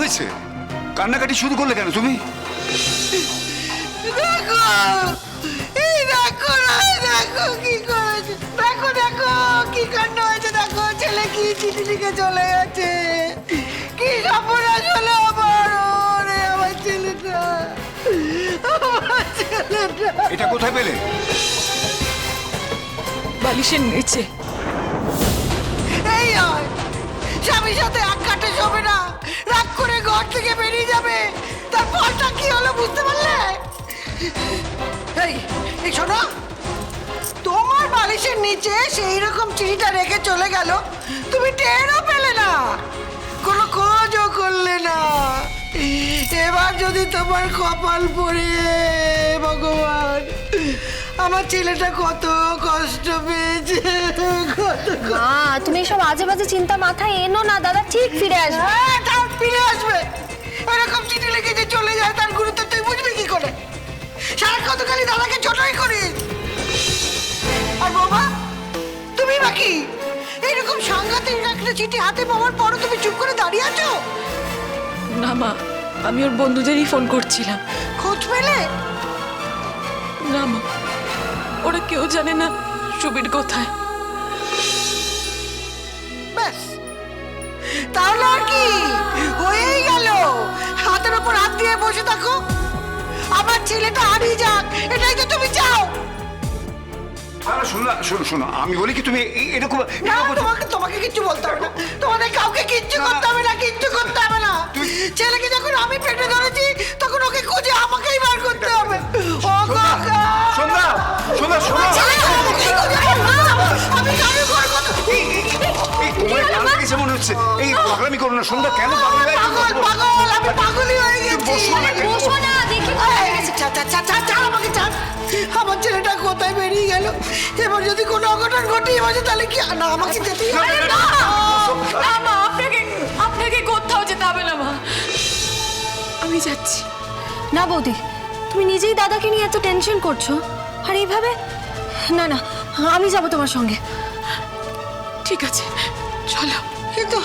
হয়েছে? কান্নাকাটি শুরু করলে কেন তুমি? দেখো এই দেখো এই দেখো কি করেছে। দেখো দেখো কি কাণ্ড হয়েছে দেখো ছেলে কি চিঠি লিখে চলে গেছে। কি সর্বনাশ হলো আমার ওরে আমার ছেলেটা আমার ছেলেটা। এটা কোথায় পেলে? বালিশের নিচে। বুঝতে পারলে? এই এই শোনো। তোমার বালিশের নিচে সেই রকম চিঠিটা রেখে চলে গেল। তুমি টেরও পেলে না। কোনো খোঁজও করলে না। এবার যদি তোমার কপাল পড়ে ভগবান আমার ছেলেটা কত কষ্ট পেয়েছে। কত মা তুমি এসব আজে বাজে চিন্তা মাথায় এনো না দাদা ঠিক ফিরে আসবে। হ্যাঁ ফিরে আসবে। এরকম চিঠি লিখে খালি দাদাকে ছোটই করিস। আর বাবা তুমি বাকি এইরকম সাংঘাতিক একটা চিঠি হাতে পাওয়ার পরও তুমি চুপ করে দাঁড়িয়ে আছো? না মা আমি ওর বন্ধুদেরই ফোন করছিলাম। খোঁজ পেলে? না মা ওরা কেউ জানে না সুবীর কোথায়। ব্যাস তাহলে আর কি? হয়েই গেল। হাতের উপর হাত দিয়ে বসে থাকো। আমার ছেলেটা হারিয়ে যাক এটাই তো তুমি চাও। শোনো শোনো শোনো আমি বলি কি তুমি এ- এরকম না এরকম- তোমাকে তোমাকে কিচ্ছু বলতে হবে না। তোমাদের কাউকে কিচ্ছু করতে হবে না কিচ্ছু করতে হবে না। ছেলেকে যখন আমি পেটে ধরেছি তখন ওকে খুঁজে আমাকেই বার করতে হবে। ও কাকা! সন্ধ্যা সন্ধ্যা শোনো ছেলেকে আমাকেই খুঁজে বার করতে হবে। আমি কারও করব না। এই তোমার মনে হচ্ছে? এই পাগলামি করো না সন্ধ্যা কেন পাগল পাগল পাগল আমি পাগলই হয়ে গেছি বসো না, কেন? বসো না কোনো অঘটন ঘটে বসে তাহলে কি না আমাকে যেতেই হবে। না না মা আপনাকে আপনাকে কোথাও যেতে হবে না মা। আমি যাচ্ছি। না বৌদি তুমি নিজেই দাদাকে নিয়ে এত টেনশন করছ? আর এইভাবে না না আমি যাব তোমার সঙ্গে। ঠিক আছে চলো। কিন্তু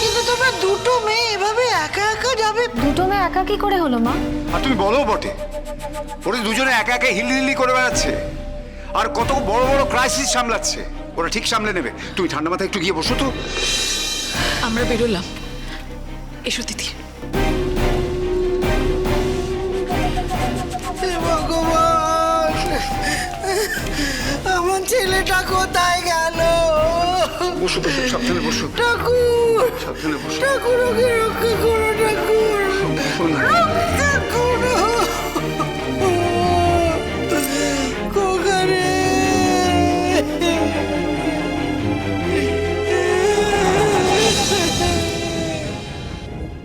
কিন্তু তোমরা দুটো মেয়ে এভাবে একা একা যাবে? দুটো মেয়ে একা কি করে হলো মা? আর তুমি বলো বটে ওরা দুজনে একা একা হিলি হিলি করে বেড়াচ্ছে। আর কত বড় বড় ক্রাইসিস সামলাচ্ছে। ওরা ঠিক সামলে নেবে। তুমি ঠান্ডা মাথায় একটু গিয়ে বসো তো। আমরা বেরোলাম। এসো দিদি। ভগবান! আমার ছেলেটা কোথায় গেল? বসো বসো সাবধানে বসো। ঠাকুর! সাবধানে বসো। ঠাকুর ওকে রক্ষা করো ঠাকুর! রক্ষা